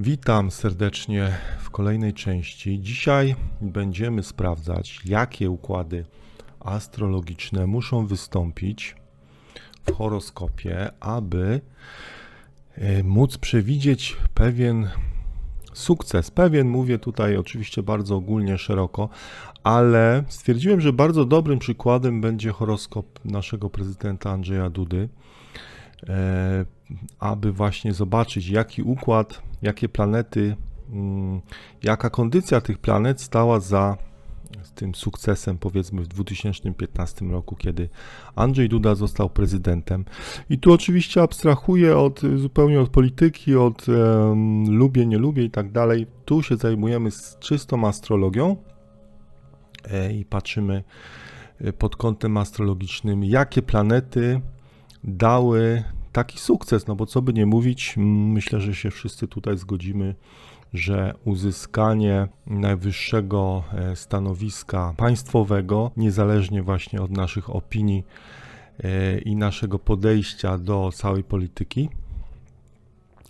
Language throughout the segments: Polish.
Witam serdecznie w kolejnej części. Dzisiaj będziemy sprawdzać, jakie układy astrologiczne muszą wystąpić w horoskopie, aby e, móc przewidzieć pewien sukces. Pewien mówię tutaj oczywiście bardzo ogólnie, szeroko, ale stwierdziłem, że bardzo dobrym przykładem będzie horoskop naszego prezydenta Andrzeja Dudy e, aby właśnie zobaczyć, jaki układ, jakie planety, mm, jaka kondycja tych planet stała za tym sukcesem, powiedzmy, w 2015 roku, kiedy Andrzej Duda został prezydentem. I tu oczywiście abstrahuję od, zupełnie od polityki, od um, lubię, nie lubię i tak dalej. Tu się zajmujemy z czystą astrologią e, i patrzymy e, pod kątem astrologicznym, jakie planety dały taki sukces, no bo co by nie mówić, myślę, że się wszyscy tutaj zgodzimy, że uzyskanie najwyższego e, stanowiska państwowego, niezależnie właśnie od naszych opinii e, i naszego podejścia do całej polityki,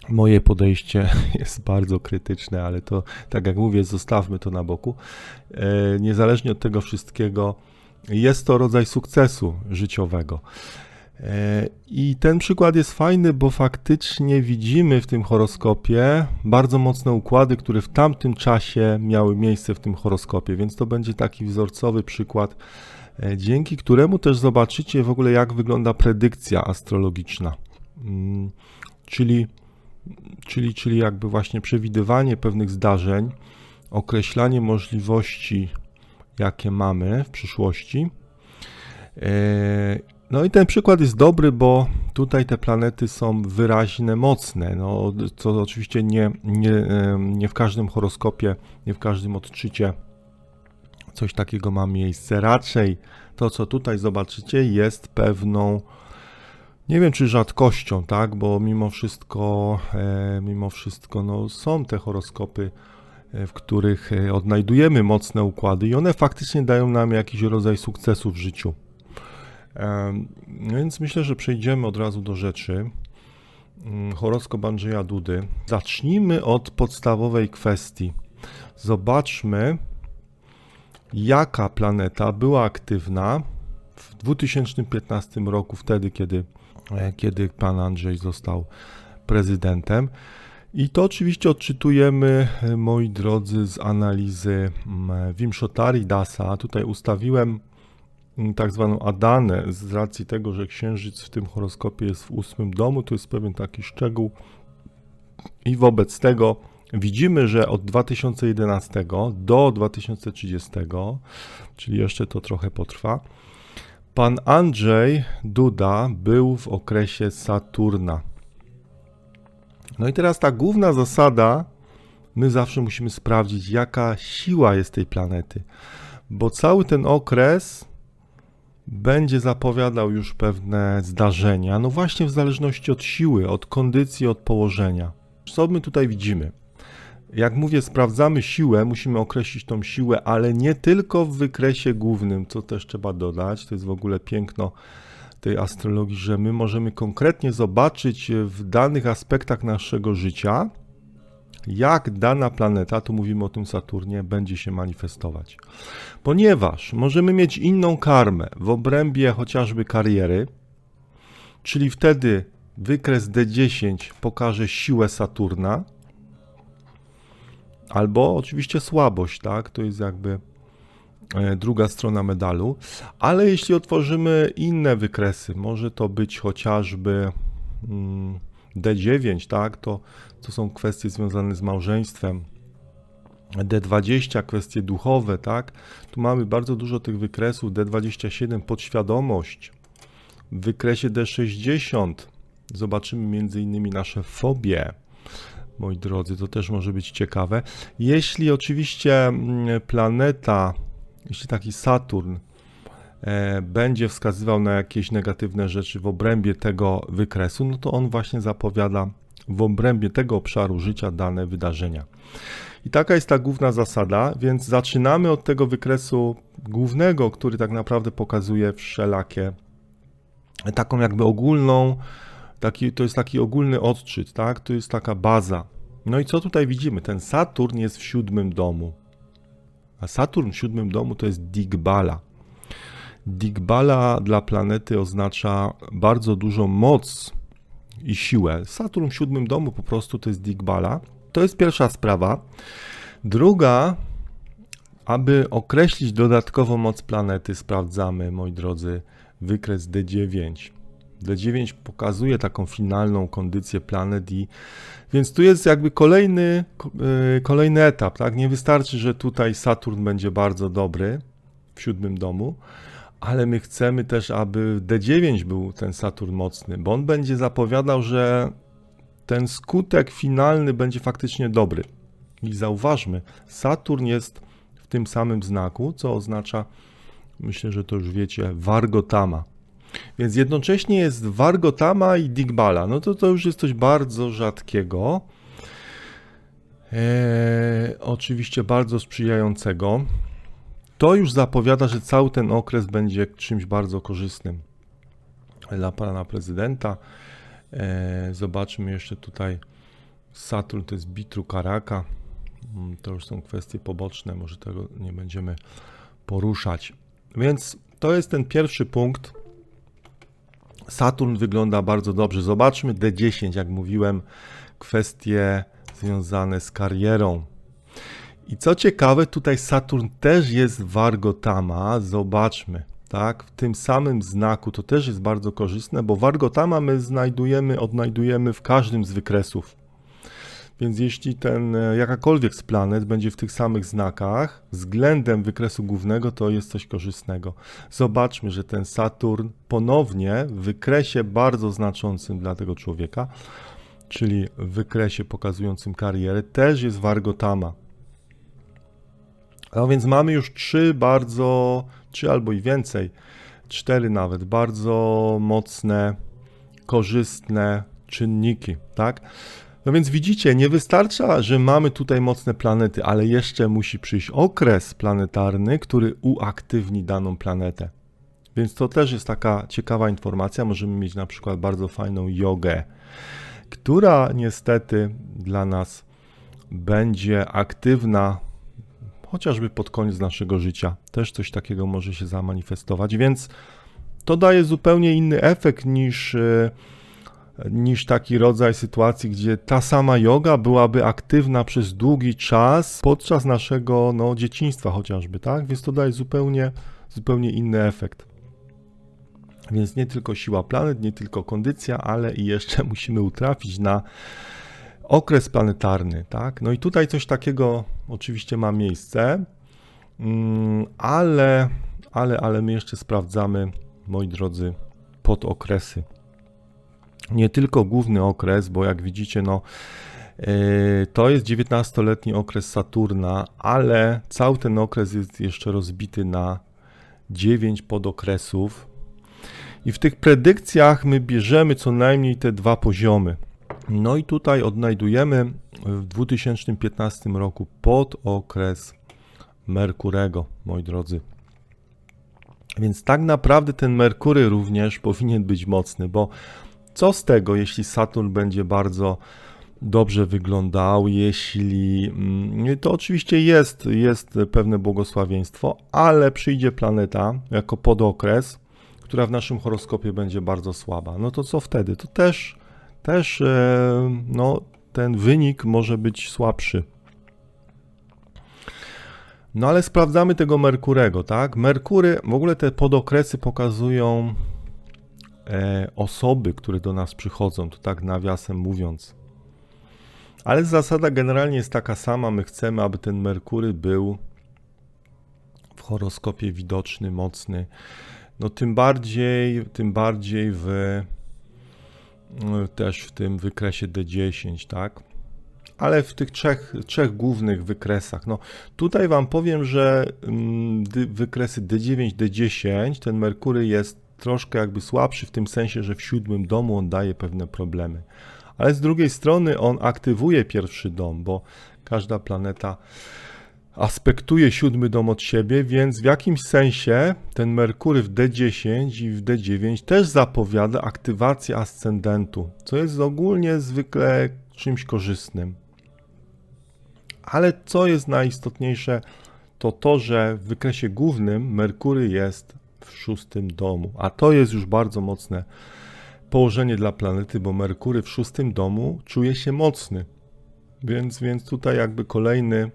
Moje podejście jest bardzo krytyczne, ale to, tak jak mówię, zostawmy to na boku. E, niezależnie od tego wszystkiego, jest to rodzaj sukcesu życiowego. E, I ten przykład jest fajny, bo faktycznie widzimy w tym horoskopie bardzo mocne układy, które w tamtym czasie miały miejsce w tym horoskopie, więc to będzie taki wzorcowy przykład, e, dzięki któremu też zobaczycie w ogóle, jak wygląda predykcja astrologiczna. Mm, czyli, czyli, czyli jakby właśnie przewidywanie pewnych zdarzeń, określanie możliwości, jakie mamy w przyszłości e, no i ten przykład jest dobry, bo tutaj te planety są wyraźne, mocne. No, co oczywiście nie, nie, nie w każdym horoskopie, nie w każdym odczycie coś takiego ma miejsce. Raczej to, co tutaj zobaczycie, jest pewną, nie wiem czy rzadkością, tak, bo mimo wszystko, e, mimo wszystko, no, są te horoskopy, e, w których e, odnajdujemy mocne układy i one faktycznie dają nam jakiś rodzaj sukcesu w życiu. No więc myślę, że przejdziemy od razu do rzeczy. Mm, horoskop Andrzeja Dudy. Zacznijmy od podstawowej kwestii. Zobaczmy, jaka planeta była aktywna w 2015 roku, wtedy, kiedy, e, kiedy pan Andrzej został prezydentem. I to oczywiście odczytujemy, e, moi drodzy, z analizy mm, Wimshotari Dasa. Tutaj ustawiłem tak zwaną Adanę z racji tego, że księżyc w tym horoskopie jest w ósmym domu, to jest pewien taki szczegół i wobec tego widzimy, że od 2011 do 2030, czyli jeszcze to trochę potrwa, pan Andrzej Duda był w okresie Saturna. No i teraz ta główna zasada, my zawsze musimy sprawdzić, jaka siła jest tej planety, bo cały ten okres będzie zapowiadał już pewne zdarzenia, no właśnie w zależności od siły, od kondycji, od położenia. Co my tutaj widzimy? Jak mówię, sprawdzamy siłę, musimy określić tą siłę, ale nie tylko w wykresie głównym, co też trzeba dodać. To jest w ogóle piękno tej astrologii, że my możemy konkretnie zobaczyć w danych aspektach naszego życia, jak dana planeta, tu mówimy o tym Saturnie, będzie się manifestować. Ponieważ możemy mieć inną karmę w obrębie chociażby kariery, czyli wtedy wykres D10 pokaże siłę Saturna, albo oczywiście słabość, tak? To jest jakby e, druga strona medalu, ale jeśli otworzymy inne wykresy, może to być chociażby. Hmm, D9, tak, to, to są kwestie związane z małżeństwem. D20, kwestie duchowe, tak? Tu mamy bardzo dużo tych wykresów. D27, podświadomość. W wykresie D60 zobaczymy innymi nasze fobie. Moi drodzy, to też może być ciekawe. Jeśli oczywiście mm, planeta, jeśli taki Saturn będzie wskazywał na jakieś negatywne rzeczy w obrębie tego wykresu, no to on właśnie zapowiada w obrębie tego obszaru życia dane wydarzenia. I taka jest ta główna zasada, więc zaczynamy od tego wykresu głównego, który tak naprawdę pokazuje wszelakie, taką jakby ogólną, taki, to jest taki ogólny odczyt, tak? To jest taka baza. No i co tutaj widzimy? Ten Saturn jest w siódmym domu. A Saturn w siódmym domu to jest Digbala. Digbala dla planety oznacza bardzo dużą moc i siłę. Saturn w siódmym domu po prostu to jest Digbala. To jest pierwsza sprawa. Druga, aby określić dodatkową moc planety, sprawdzamy, moi drodzy, wykres D9. D9 pokazuje taką finalną kondycję planet i więc tu jest jakby kolejny, yy, kolejny etap, tak? Nie wystarczy, że tutaj Saturn będzie bardzo dobry w siódmym domu, ale my chcemy też, aby D9 był ten Saturn mocny, bo on będzie zapowiadał, że ten skutek finalny będzie faktycznie dobry. I zauważmy, Saturn jest w tym samym znaku, co oznacza, myślę, że to już wiecie, Vargotama. Więc jednocześnie jest Vargotama i Digbala. No to to już jest coś bardzo rzadkiego. Eee, oczywiście bardzo sprzyjającego. To już zapowiada, że cały ten okres będzie czymś bardzo korzystnym dla pana prezydenta. Eee, zobaczmy jeszcze tutaj Saturn to jest Bitru Karaka. Mm, To już są kwestie poboczne, może tego nie będziemy poruszać. Więc to jest ten pierwszy punkt. Saturn wygląda bardzo dobrze. Zobaczmy D10, jak mówiłem, kwestie związane z karierą. I co ciekawe, tutaj Saturn też jest Vargotama. Zobaczmy, tak? W tym samym znaku to też jest bardzo korzystne, bo Vargotama my znajdujemy, odnajdujemy w każdym z wykresów. Więc jeśli ten, e, jakakolwiek z planet będzie w tych samych znakach, względem wykresu głównego, to jest coś korzystnego. Zobaczmy, że ten Saturn ponownie w wykresie bardzo znaczącym dla tego człowieka, czyli w wykresie pokazującym karierę, też jest Vargotama. A więc mamy już trzy bardzo, trzy albo i więcej, cztery nawet, bardzo mocne, korzystne czynniki, tak? No więc widzicie, nie wystarcza, że mamy tutaj mocne planety, ale jeszcze musi przyjść okres planetarny, który uaktywni daną planetę. Więc to też jest taka ciekawa informacja. Możemy mieć na przykład bardzo fajną jogę, która niestety dla nas będzie aktywna chociażby pod koniec naszego życia. Też coś takiego może się zamanifestować, więc to daje zupełnie inny efekt niż. Yy, niż taki rodzaj sytuacji, gdzie ta sama yoga byłaby aktywna przez długi czas podczas naszego no, dzieciństwa chociażby, tak? Więc to daje zupełnie, zupełnie inny efekt. Więc nie tylko siła planet, nie tylko kondycja, ale i jeszcze musimy utrafić na okres planetarny, tak? No i tutaj coś takiego oczywiście ma miejsce, mm, ale, ale, ale my jeszcze sprawdzamy, moi drodzy, podokresy nie tylko główny okres, bo jak widzicie, no yy, to jest 19-letni okres Saturna, ale cały ten okres jest jeszcze rozbity na 9 podokresów. I w tych predykcjach my bierzemy co najmniej te dwa poziomy. No i tutaj odnajdujemy w 2015 roku podokres Merkurego, moi drodzy. Więc tak naprawdę ten Merkury również powinien być mocny, bo co z tego, jeśli Saturn będzie bardzo dobrze wyglądał, jeśli mm, to oczywiście jest, jest pewne błogosławieństwo, ale przyjdzie planeta jako podokres, która w naszym horoskopie będzie bardzo słaba. No to co wtedy? To też, też e, no, ten wynik może być słabszy. No ale sprawdzamy tego Merkurego, tak? Merkury, w ogóle te podokresy pokazują e, osoby, które do nas przychodzą, to tak nawiasem mówiąc. Ale zasada generalnie jest taka sama. My chcemy, aby ten Merkury był w horoskopie widoczny, mocny. No tym bardziej, tym bardziej w też w tym wykresie D10, tak? Ale w tych trzech, trzech głównych wykresach. No tutaj wam powiem, że mm, wykresy D9, D10, ten Merkury jest troszkę jakby słabszy w tym sensie, że w siódmym domu on daje pewne problemy. Ale z drugiej strony on aktywuje pierwszy dom, bo każda planeta aspektuje siódmy dom od siebie, więc w jakimś sensie ten Merkury w D10 i w D9 też zapowiada aktywację ascendentu, co jest ogólnie zwykle czymś korzystnym. Ale co jest najistotniejsze, to to, że w wykresie głównym Merkury jest w szóstym domu, a to jest już bardzo mocne położenie dla planety, bo Merkury w szóstym domu czuje się mocny. Więc, więc tutaj jakby kolejny,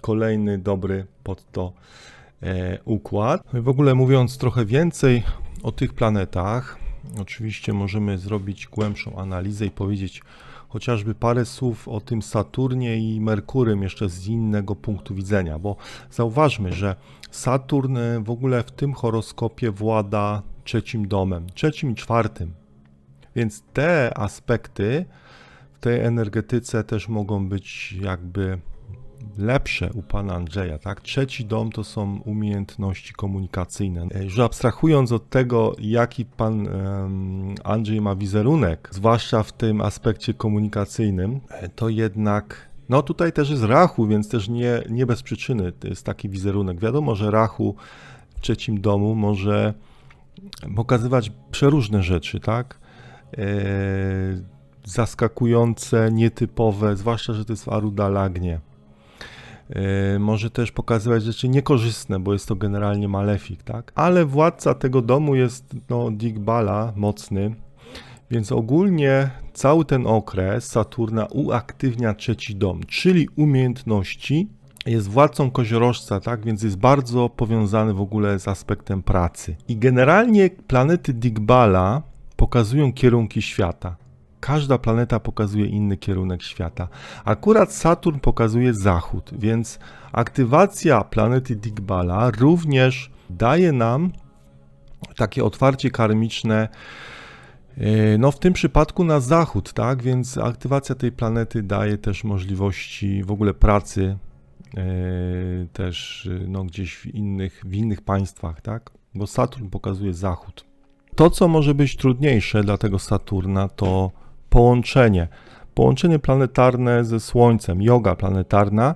kolejny dobry pod to e, układ. No w ogóle mówiąc trochę więcej o tych planetach, oczywiście możemy zrobić głębszą analizę i powiedzieć chociażby parę słów o tym Saturnie i Merkurym jeszcze z innego punktu widzenia, bo zauważmy, że Saturn w ogóle w tym horoskopie włada trzecim domem, trzecim i czwartym. Więc te aspekty w tej energetyce też mogą być jakby lepsze u pana Andrzeja, tak? Trzeci dom to są umiejętności komunikacyjne. E, Już abstrahując od tego, jaki pan Andrzej ma wizerunek, zwłaszcza w tym aspekcie komunikacyjnym, e, to jednak no tutaj też jest Rachu, więc też nie, nie bez przyczyny jest taki wizerunek. Wiadomo, że Rachu w trzecim domu może pokazywać przeróżne rzeczy, tak? E, zaskakujące, nietypowe, zwłaszcza, że to jest w Arudalagnie. E, może też pokazywać rzeczy niekorzystne, bo jest to generalnie malefik, tak? Ale władca tego domu jest no, Digbala, mocny, więc ogólnie cały ten okres Saturna uaktywnia trzeci dom, czyli umiejętności. Jest władcą koziorożca, tak? Więc jest bardzo powiązany w ogóle z aspektem pracy. I generalnie planety Digbala pokazują kierunki świata. Każda planeta pokazuje inny kierunek świata. Akurat Saturn pokazuje zachód, więc aktywacja planety Digbala również daje nam takie otwarcie karmiczne, e, no w tym przypadku na zachód, tak? Więc aktywacja tej planety daje też możliwości w ogóle pracy e, też e, no, gdzieś w innych, w innych państwach, tak? Bo Saturn pokazuje zachód. To, co może być trudniejsze dla tego Saturna, to połączenie. Połączenie planetarne ze Słońcem, yoga planetarna.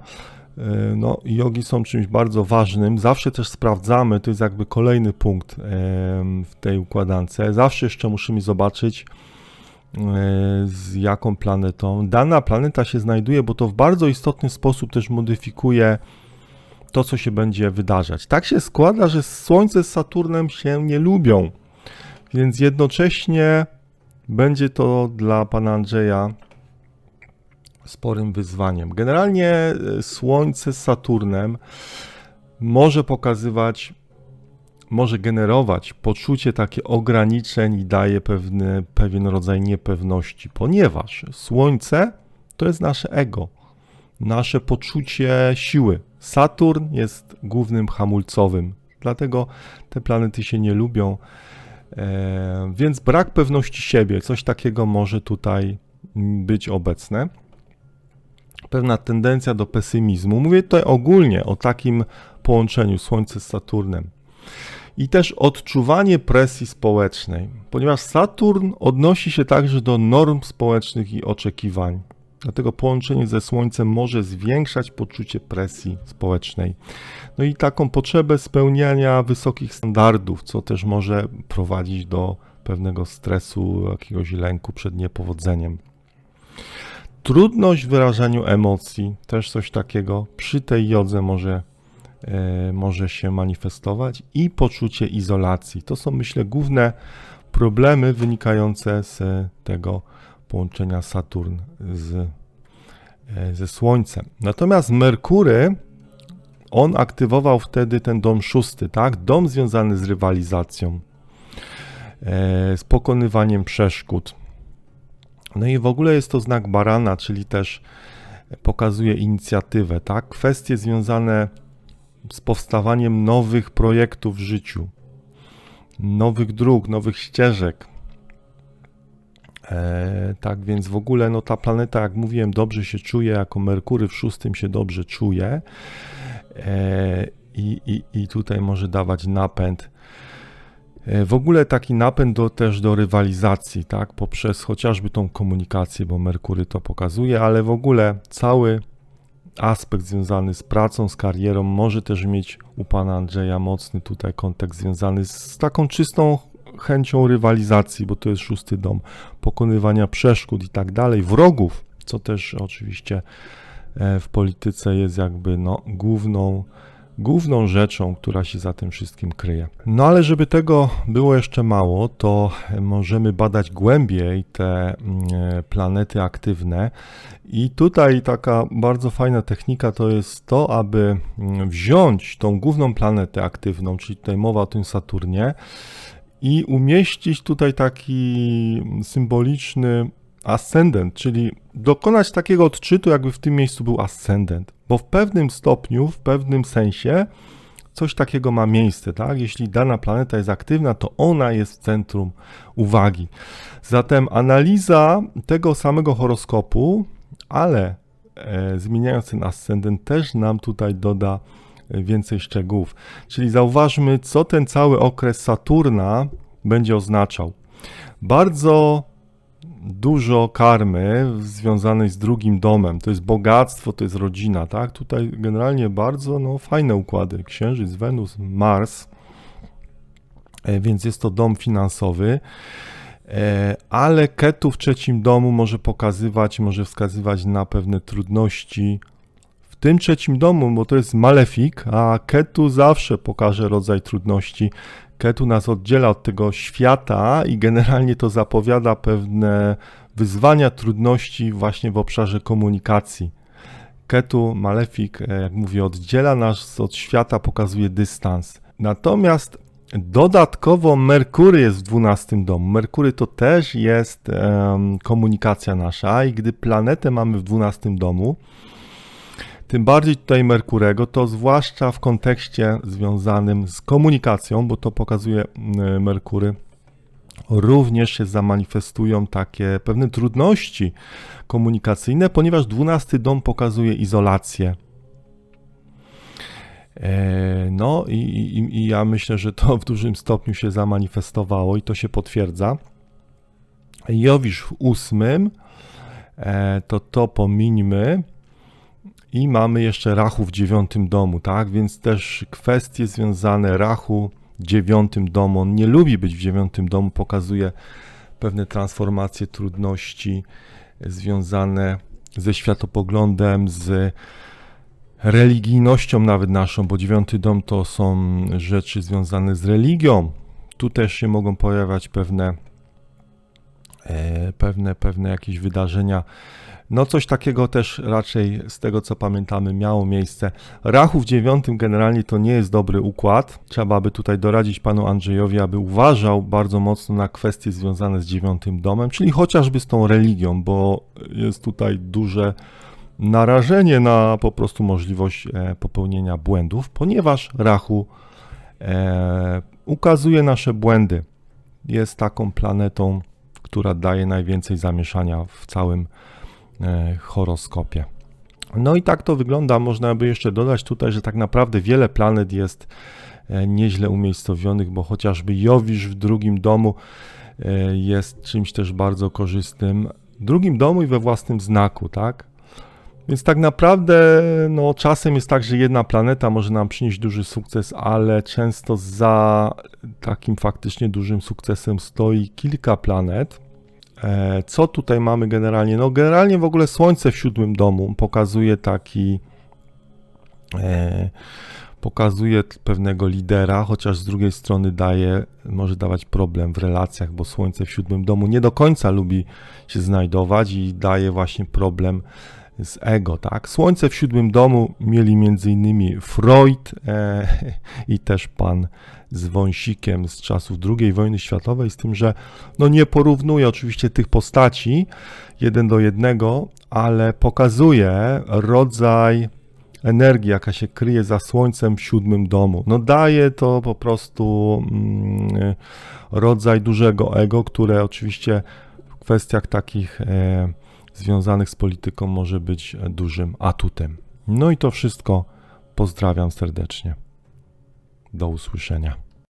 E, No, jogi są czymś bardzo ważnym. Zawsze też sprawdzamy, to jest jakby kolejny punkt w tej układance. Zawsze jeszcze musimy zobaczyć, e, z jaką planetą dana planeta się znajduje, bo to w bardzo istotny sposób też modyfikuje to, co się będzie wydarzać. Tak się składa, że Słońce z Saturnem się nie lubią, więc jednocześnie będzie to dla pana Andrzeja sporym wyzwaniem. Generalnie e, Słońce z Saturnem może pokazywać, może generować poczucie takie ograniczeń i daje pewny, pewien rodzaj niepewności, ponieważ Słońce to jest nasze ego, nasze poczucie siły. Saturn jest głównym hamulcowym, dlatego te planety się nie lubią. E, więc brak pewności siebie, coś takiego może tutaj być obecne. Pewna tendencja do pesymizmu. Mówię tutaj ogólnie o takim połączeniu Słońce z Saturnem. I też odczuwanie presji społecznej, ponieważ Saturn odnosi się także do norm społecznych i oczekiwań. Dlatego połączenie ze Słońcem może zwiększać poczucie presji społecznej. No i taką potrzebę spełniania wysokich standardów, co też może prowadzić do pewnego stresu, jakiegoś lęku przed niepowodzeniem. Trudność w wyrażaniu emocji, też coś takiego przy tej jodze może, e, może się manifestować i poczucie izolacji. To są, myślę, główne problemy wynikające z tego połączenia Saturn z, e, ze Słońcem. Natomiast Merkury, on aktywował wtedy ten dom szósty, tak? Dom związany z rywalizacją, e, z pokonywaniem przeszkód. No i w ogóle jest to znak barana, czyli też pokazuje inicjatywę, tak? Kwestie związane z powstawaniem nowych projektów w życiu, nowych dróg, nowych ścieżek, tak więc w ogóle no, ta planeta, jak mówiłem, dobrze się czuje, jako Merkury w szóstym się dobrze czuje e, i, i, i tutaj może dawać napęd. E, w ogóle taki napęd do, też do rywalizacji, tak, poprzez chociażby tą komunikację, bo Merkury to pokazuje, ale w ogóle cały aspekt związany z pracą, z karierą może też mieć u pana Andrzeja mocny tutaj kontekst związany z taką czystą chęcią rywalizacji, bo to jest szósty dom, pokonywania przeszkód i tak dalej, wrogów, co też oczywiście e, w polityce jest jakby no, główną, główną rzeczą, która się za tym wszystkim kryje. No ale żeby tego było jeszcze mało, to możemy badać głębiej te mm, e, planety aktywne i tutaj taka bardzo fajna technika to jest to, aby mm, wziąć tą główną planetę aktywną, czyli tutaj mowa o tym Saturnie, i umieścić tutaj taki symboliczny ascendent, czyli dokonać takiego odczytu, jakby w tym miejscu był ascendent, bo w pewnym stopniu, w pewnym sensie coś takiego ma miejsce, tak? Jeśli dana planeta jest aktywna, to ona jest w centrum uwagi. Zatem analiza tego samego horoskopu, ale e, zmieniając ten ascendent, też nam tutaj doda więcej szczegółów. Czyli zauważmy, co ten cały okres Saturna będzie oznaczał. Bardzo dużo karmy związanej z drugim domem. To jest bogactwo, to jest rodzina, tak? Tutaj generalnie bardzo no, fajne układy. Księżyc, Wenus, Mars. E, więc jest to dom finansowy. E, ale Ketu w trzecim domu może pokazywać, może wskazywać na pewne trudności tym trzecim domu, bo to jest malefik, a Ketu zawsze pokaże rodzaj trudności. Ketu nas oddziela od tego świata i generalnie to zapowiada pewne wyzwania, trudności właśnie w obszarze komunikacji. Ketu, malefik, e, jak mówię, oddziela nas od świata, pokazuje dystans. Natomiast dodatkowo Merkury jest w 12 domu. Merkury to też jest um, komunikacja nasza i gdy planetę mamy w 12 domu, tym bardziej tutaj Merkurego, to zwłaszcza w kontekście związanym z komunikacją, bo to pokazuje Merkury, również się zamanifestują takie pewne trudności komunikacyjne, ponieważ 12 dom pokazuje izolację. E, no i, i, i, ja myślę, że to w dużym stopniu się zamanifestowało i to się potwierdza. Jowisz w ósmym, e, to to pomińmy. I mamy jeszcze Rachu w dziewiątym domu, tak? Więc też kwestie związane Rachu w dziewiątym domu. On nie lubi być w dziewiątym domu, pokazuje pewne transformacje, trudności związane ze światopoglądem, z religijnością nawet naszą, bo dziewiąty dom to są rzeczy związane z religią. Tu też się mogą pojawiać pewne, e, pewne, pewne jakieś wydarzenia no coś takiego też raczej z tego co pamiętamy miało miejsce. Rachu w dziewiątym generalnie to nie jest dobry układ. Trzeba by tutaj doradzić panu Andrzejowi, aby uważał bardzo mocno na kwestie związane z dziewiątym domem, czyli chociażby z tą religią, bo jest tutaj duże narażenie na po prostu możliwość e, popełnienia błędów, ponieważ Rachu e, ukazuje nasze błędy. Jest taką planetą, która daje najwięcej zamieszania w całym horoskopie. No i tak to wygląda. Można by jeszcze dodać tutaj, że tak naprawdę wiele planet jest e, nieźle umiejscowionych, bo chociażby Jowisz w drugim domu e, jest czymś też bardzo korzystnym. W drugim domu i we własnym znaku, tak? Więc tak naprawdę no, czasem jest tak, że jedna planeta może nam przynieść duży sukces, ale często za takim faktycznie dużym sukcesem stoi kilka planet. E, co tutaj mamy generalnie? No, generalnie w ogóle Słońce w siódmym domu pokazuje taki. E, pokazuje pewnego lidera, chociaż z drugiej strony daje, może dawać problem w relacjach, bo Słońce w siódmym domu nie do końca lubi się znajdować i daje właśnie problem z ego, tak? Słońce w siódmym domu mieli innymi Freud e, i też pan z Wąsikiem z czasów II wojny światowej, z tym, że no nie porównuje oczywiście tych postaci jeden do jednego, ale pokazuje rodzaj energii, jaka się kryje za słońcem w siódmym domu. No daje to po prostu mm, rodzaj dużego ego, które oczywiście w kwestiach takich e, związanych z polityką może być dużym atutem. No i to wszystko. Pozdrawiam serdecznie. Do usłyszenia.